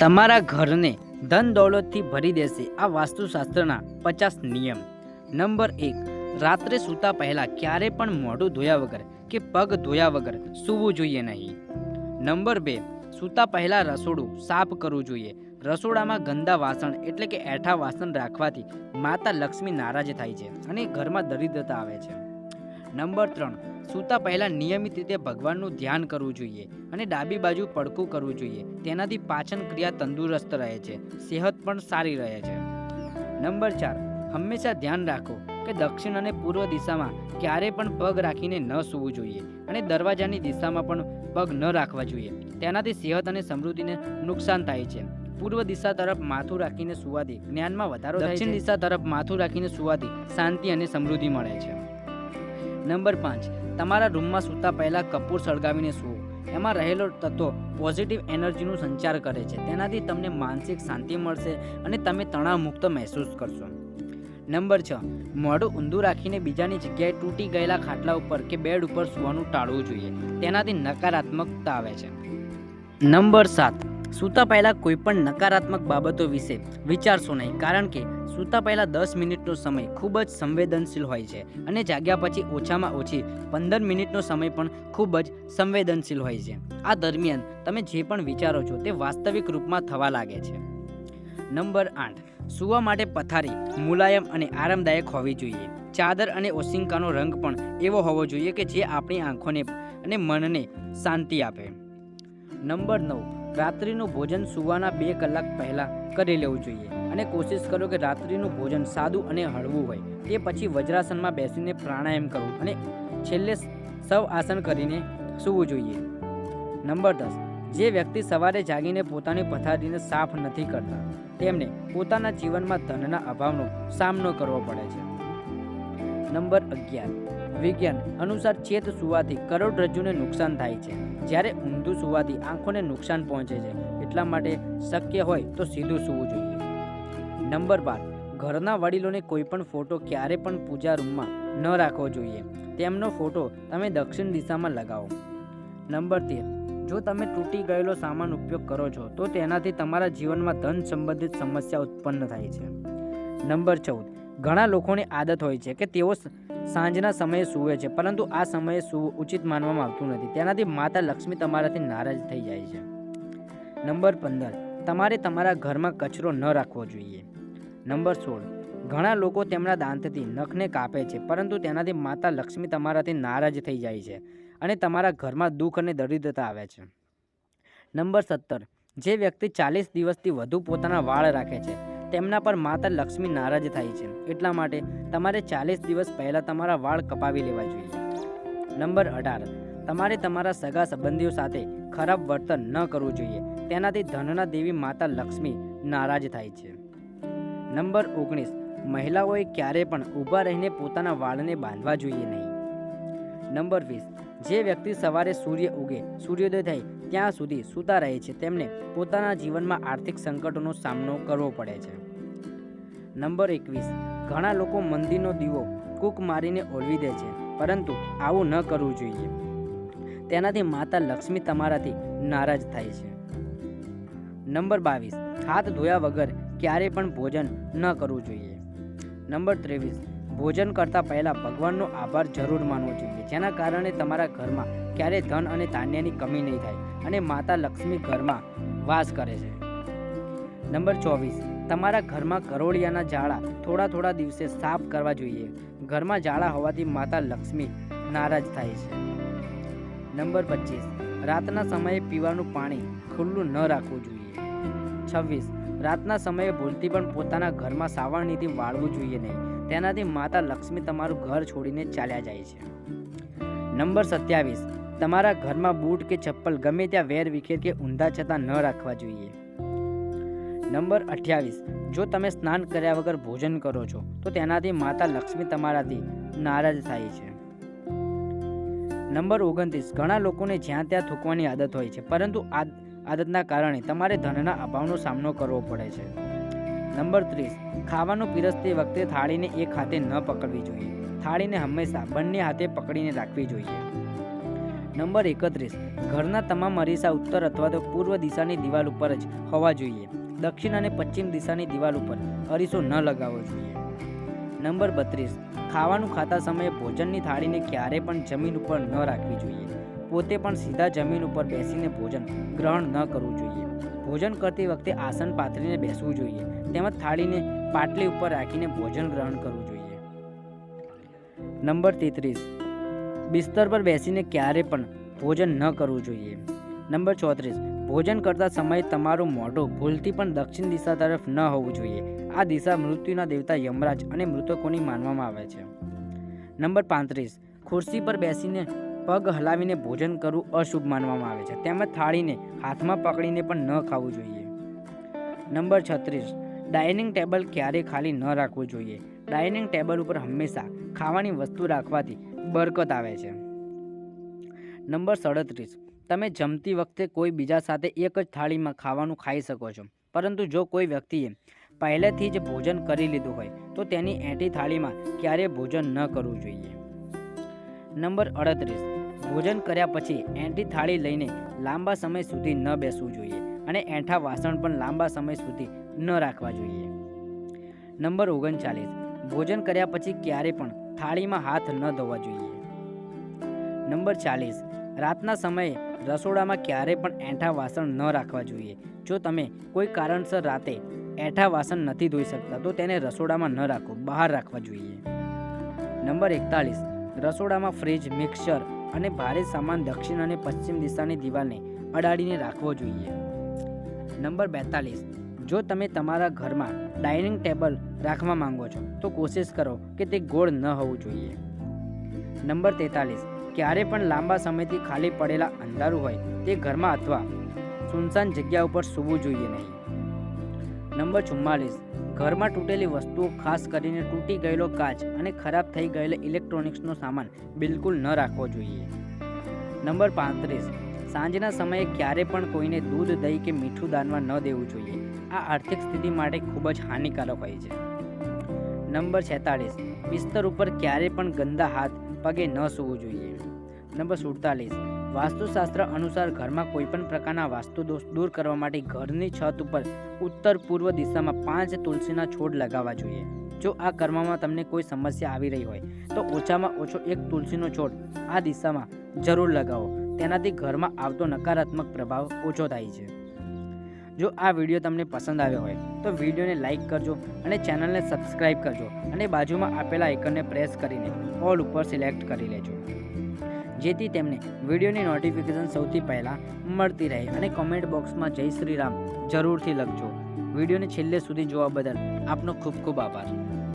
તમારા ઘરને ધન દોલતથી ભરી દેશે. આ વાસ્તુશાસ્ત્રના પચાસ નિયમ. નંબર એક, રાત્રે સૂતા પહેલાં ક્યારે પણ મોઢું ધોયા વગર કે પગ ધોયા વગર સૂવું જોઈએ નહીં. નંબર બે, સૂતા પહેલાં રસોડું સાફ કરવું જોઈએ. રસોડામાં ગંદા વાસણ એટલે કે એઠા વાસણ રાખવાથી માતા લક્ષ્મી નારાજ થાય છે અને ઘરમાં દરિદ્રતા આવે છે. નંબર ત્રણ સૂતા પહેલાં નિયમિત રીતે ભગવાનનું ધ્યાન કરવું જોઈએ અને ડાબી બાજુ પડકું કરવું જોઈએ. તેનાથી પાચન ક્રિયા તંદુરસ્ત રહે છે સેહત પણ સારી રહે છે. નંબર ચાર હંમેશા ધ્યાન રાખો કે દક્ષિણ અને પૂર્વ દિશામાં ક્યારેય પણ પગ રાખીને ન સૂવું જોઈએ અને દરવાજાની દિશામાં પણ પગ ન રાખવા જોઈએ. તેનાથી સેહત અને સમૃદ્ધિને નુકસાન થાય છે. પૂર્વ દિશા તરફ માથું રાખીને સુવાથી જ્ઞાનમાં વધારો દક્ષિણ દિશા તરફ માથું રાખીને સુવાથી શાંતિ અને સમૃદ્ધિ મળે છે. નંબર પાંચ, તમારા રૂમમાં સૂતા પહેલાં કપૂર સળગાવીને સૂવો. એમાં રહેલો તત્વો પોઝિટિવ એનર્જીનું સંચાર કરે છે. તેનાથી તમને માનસિક શાંતિ મળશે અને તમે તણાવ મુક્ત મહેસૂસ કરશો. નંબર છ, મોઢું ઊંધું રાખીને બીજાની જગ્યાએ તૂટી ગયેલા ખાટલા ઉપર કે બેડ ઉપર સૂવાનું ટાળવું જોઈએ. તેનાથી નકારાત્મકતા આવે છે. નંબર સાત સૂતા પહેલાં કોઈ પણ નકારાત્મક બાબતો વિશે વિચારશો નહીં, કારણ કે સૂતા પહેલાં દસ મિનિટનો સમય ખૂબ જ સંવેદનશીલ હોય છે અને જાગ્યા પછી ઓછામાં ઓછી પંદર મિનિટનો સમય પણ ખૂબ જ સંવેદનશીલ હોય છે. આ દરમિયાન તમે જે પણ વિચારો છો તે વાસ્તવિક રૂપમાં થવા લાગે છે. નંબર આઠ. સૂવા માટે પથારી મુલાયમ અને આરામદાયક હોવી જોઈએ. ચાદર અને ઓશિંકાનો રંગ પણ એવો હોવો જોઈએ કે જે આપણી આંખોને અને મનને શાંતિ આપે. નંબર નવ. રાત્રિનું ભોજન સૂવાના બે કલાક પહેલાં કરી લેવું જોઈએ અને કોશિશ કરો કે રાત્રિનું ભોજન સાદું અને હળવું હોય. તે પછી વજ્રાસનમાં બેસીને પ્રાણાયામ કરવું અને છેલ્લે સૌ આસન કરીને સૂવું જોઈએ. નંબર દસ. જે વ્યક્તિ સવારે જાગીને પોતાની પથારીને સાફ નથી કરતા, તેમને પોતાના જીવનમાં ધનના અભાવનો સામનો કરવો પડે છે. નંબર અગિયાર. વિજ્ઞાન અનુસાર ચેત સુવાથી કરોડરજ્જુને નુકસાન થાય છે. જ્યારે ઊંધું સુવાથી આંખોને નુકસાન પહોંચે છે. એટલા માટે શક્ય હોય તો સીધું સૂવું જોઈએ. નંબર બાર. ઘરના વડીલોને કોઈ પણ ફોટો ક્યારે પણ પૂજા રૂમમાં ન રાખવો જોઈએ. તેમનો ફોટો તમે દક્ષિણ દિશામાં લગાવો. નંબર તેર. જો તમે તૂટી ગયેલો સામાન ઉપયોગ કરો છો, તો તેનાથી તમારા જીવનમાં ધન સંબંધિત સમસ્યા ઉત્પન્ન થાય છે. નંબર ચૌદ. ઘણા લોકોની આદત હોય છે કે તેઓ સાંજના સમયે સૂવે છે, પરંતુ આ સમયે સૂવું ઉચિત માનવામાં આવતું નથી. તેનાથી માતા લક્ષ્મી તમારાથી નારાજ થઈ જાય છે. નંબર પંદર. તમારે તમારા ઘરમાં કચરો ન રાખવો જોઈએ. નંબર સોળ. ઘણા લોકો તેમના દાંતથી નખને કાપે છે, પરંતુ તેનાથી માતા લક્ષ્મી તમારાથી નારાજ થઈ જાય છે અને તમારા ઘરમાં દુઃખ અને દરિદ્રતા આવે છે. નંબર સત્તર. જે વ્યક્તિ ચાલીસ દિવસથી વધુ પોતાના વાળ રાખે છે તેમના પર માતા લક્ષ્મી નારાજ થાય છે. એટલા માટે તમારે ચાલીસ દિવસ પહેલાં તમારા વાળ કપાવી લેવા જોઈએ. નંબર અઢાર. તમારે તમારા સગા સંબંધીઓ સાથે ખરાબ વર્તન ન કરવું જોઈએ. તેનાથી ધનના દેવી માતા લક્ષ્મી નારાજ થાય છે. નંબર ઓગણીસ. મહિલાઓએ ક્યારે પણ ઊભા રહીને પોતાના વાળને બાંધવા જોઈએ નહીં. નંબર વીસ. જે વ્યક્તિ સવારે સૂર્ય ઉગે, સૂર્યોદય થાય ત્યાં સુધી સૂતા રહે છે, તેમને પોતાના જીવનમાં આર્થિક સંકટોનો સામનો કરવો પડે છે. નંબર એકવીસ. ઘણા લોકો મંદિરનો દીવો કૂક મારીને ઓલવી દે છે, પરંતુ આવું ન કરવું જોઈએ. તેનાથી માતા લક્ષ્મી તમારાથી નારાજ થાય છે. નંબર બાવીસ. હાથ ધોયા વગર ક્યારેય પણ ભોજન ન કરવું જોઈએ. નંબર ત્રેવીસ. ભોજન કરતાં પહેલાં ભગવાનનો આભાર જરૂર માનવો જોઈએ. જેના કારણે તમારા ઘરમાં ક્યારેય ધન અને ધાન્યની કમી નહીં થાય અને માતા લક્ષ્મી ઘરમાં વાસ કરે છે. નંબર ચોવીસ. તમારા ઘરમાં કરોળિયાના જાળા થોડા થોડા દિવસે સાફ કરવા જોઈએ. ઘરમાં જાળા હોવાથી માતા લક્ષ્મી નારાજ થાય છે. નંબર પચીસ. રાતના સમયે પીવાનું પાણી ખુલ્લું ન રાખવું જોઈએ. છવ્વીસ. રાતના સમયે ભૂલથી પણ પોતાના ઘરમાં સાવરણીથી વાળવું જોઈએ નહીં. તેનાથી માતા લક્ષ્મી તમારું ઘર છોડીને ચાલ્યા જાય છે. નંબર સત્યાવીસ. તમારા ઘરમાં બૂટ કે ચપ્પલ ગમે ત્યાં વેર વિખેર કે ઊંધા છતાં ન રાખવા જોઈએ. નંબર અઠ્યાવીસ. જો તમે સ્નાન કર્યા વગર ભોજન કરો છો, તો તેનાથી માતા લક્ષ્મી તમારાથી નારાજ થાય છે. નંબર ઓગણત્રીસ. ઘણા લોકોને જ્યાં ત્યાં થૂકવાની આદત હોય છે, પરંતુ આ આદતના કારણે તમારે ધનના અભાવનો સામનો કરવો પડે છે. નંબર ત્રીસ, ખાવાનું પીરસતી વખતે થાળીને એક હાથે ન પકડવી જોઈએ. થાળીને હંમેશા બંને હાથે પકડીને રાખવી જોઈએ. નંબર એકત્રીસ, ઘરના તમામ અરીસા ઉત્તર અથવા તો પૂર્વ દિશાની દિવાલ ઉપર જ હોવા જોઈએ. દક્ષિણ અને પશ્ચિમ દિશાની દિવાલ ઉપર અરીસો ન લગાવવો જોઈએ. નંબર બત્રીસ, ખાવાનું ખાતા સમયે ભોજનની થાળીને ક્યારે પણ જમીન ઉપર ન રાખવી જોઈએ. પોતે પણ સીધા જમીન ઉપર બેસીને ભોજન ગ્રહણ ન કરવું જોઈએ. ભોજન કરતી વખતે આસન પાથરીને બેસવું જોઈએ, તેમજ થાળીને પાટલી ઉપર રાખીને ભોજન ગ્રહણ કરવું જોઈએ. નંબર તેત્રીસ. બિસ્તર પર બેસીને ક્યારે પણ ભોજન ન કરવું જોઈએ. નંબર ચોત્રીસ. ભોજન કરતા સમયે તમારું મોઢું ભૂલથી પણ દક્ષિણ દિશા તરફ ન હોવું જોઈએ. આ દિશા મૃત્યુના દેવતા યમરાજ અને મૃતકોની માનવામાં આવે છે. નંબર પાંત્રીસ. ખુરશી પર બેસીને પગ હલાવીને ભોજન કરવું અશુભ માનવામાં આવે છે. તેમજ થાળીને હાથમાં પકડીને પણ ન ખાવું જોઈએ. નંબર છત્રીસ. ડાઇનિંગ ટેબલ ક્યારેય ખાલી ન રાખવું જોઈએ? ડાઇનિંગ ટેબલ ઉપર હંમેશા ખાવાની વસ્તુ રાખવાથી બરકત આવે છે. નંબર સડત્રીસ. તમે જમતી વખતે કોઈ બીજા સાથે એક જ થાળીમાં ખાવાનું ખાઈ શકો છો. પરંતુ જો કોઈ વ્યક્તિએ પહેલેથી જ ભોજન કરી લીધું હોય, તો તેની એંટી થાળીમાં ક્યારેય ભોજન ન કરવું જોઈએ. નંબર અડત્રીસ. ભોજન કર્યા પછી એંઠી થાળી લઈને લાંબા સમય સુધી ન બેસવું જોઈએ અને એંઠા વાસણ પણ લાંબા સમય સુધી ન રાખવા જોઈએ. નંબર ઓગણચાલીસ. ભોજન કર્યા પછી ક્યારે પણ થાળીમાં હાથ ન ધોવા જોઈએ. નંબર ચાલીસ. રાતના સમયે રસોડામાં ક્યારે પણ એંઠા વાસણ ન રાખવા જોઈએ. જો તમે કોઈ કારણસર રાતે એંઠા વાસણ નથી ધોઈ શકતા, તો તેને રસોડામાં ન રાખો, બહાર રાખવા જોઈએ. નંબર એકતાલીસ. રસોડામાં ફ્રીજ, મિક્સર અને ભારે સામાન દક્ષિણ અને પશ્ચિમ દિશાની દિવાલને અડાડીને રાખવો જોઈએ. નંબર બેતાલીસ. જો તમે તમારા ઘરમાં ડાઇનિંગ ટેબલ રાખવા માંગો છો, તો કોશિશ કરો કે તે ગોળ ન હોવું જોઈએ. નંબર તેતાલીસ. ક્યારે પણ લાંબા સમયથી ખાલી પડેલા અંધારું હોય, તે ઘરમાં અથવા સુનસાન જગ્યા ઉપર સૂવું જોઈએ નહીં. નંબર ચુમ્માલીસ. ઘરમાં તૂટેલી વસ્તુઓ ખાસ કરીને તૂટી ગયેલો કાચ અને ખરાબ થઈ ગયેલો ઇલેક્ટ્રોનિક્સનો સામાન બિલકુલ ન રાખવો જોઈએ. નંબર પાંત્રીસ. સાંજના સમયે ક્યારે પણ કોઈને દૂધ દહીં કે મીઠું દાનમાં ન દેવું જોઈએ. આ આર્થિક સ્થિતિ માટે ખૂબ જ હાનિકારક હોય છે. નંબર છેતાળીસ. બિસ્તર ઉપર ક્યારે પણ ગંદા હાથ, પગે ન સૂવું જોઈએ. નંબર સુડતાલીસ. વાસ્તુશાસ્ત્ર અનુસાર ઘરમાં કોઈપણ પ્રકારના વાસ્તુ દોષ દૂર કરવા માટે ઘરની છત ઉપર ઉત્તર પૂર્વ દિશામાં પાંચ તુલસીના છોડ લગાવવા જોઈએ. જો આ કર્મમાં તમને કોઈ સમસ્યા આવી રહી હોય, તો ઓછામાં ઓછો એક તુલસીનો છોડ આ દિશામાં જરૂર લગાવો. તેનાથી ઘરમાં આવતો નકારાત્મક પ્રભાવ ઓછો થાય છે. જો આ વીડિયો તમને પસંદ આવ્યો હોય, તો વિડીયોને લાઇક કરજો અને ચેનલને સબસ્ક્રાઈબ કરજો અને બાજુમાં આપેલા આઇકનને પ્રેસ કરીને ઓલ ઉપર સિલેક્ટ કરી લેજો. જેથી તેમને વિડીયોની નોટિફિકેશન સૌથી પહેલાં મળતી રહે અને કોમેન્ટ બોક્સમાં જય શ્રી રામ જરૂરથી લખજો. વિડીયોને છેલ્લે સુધી જોવા બદલ આપનો ખૂબ ખૂબ આભાર.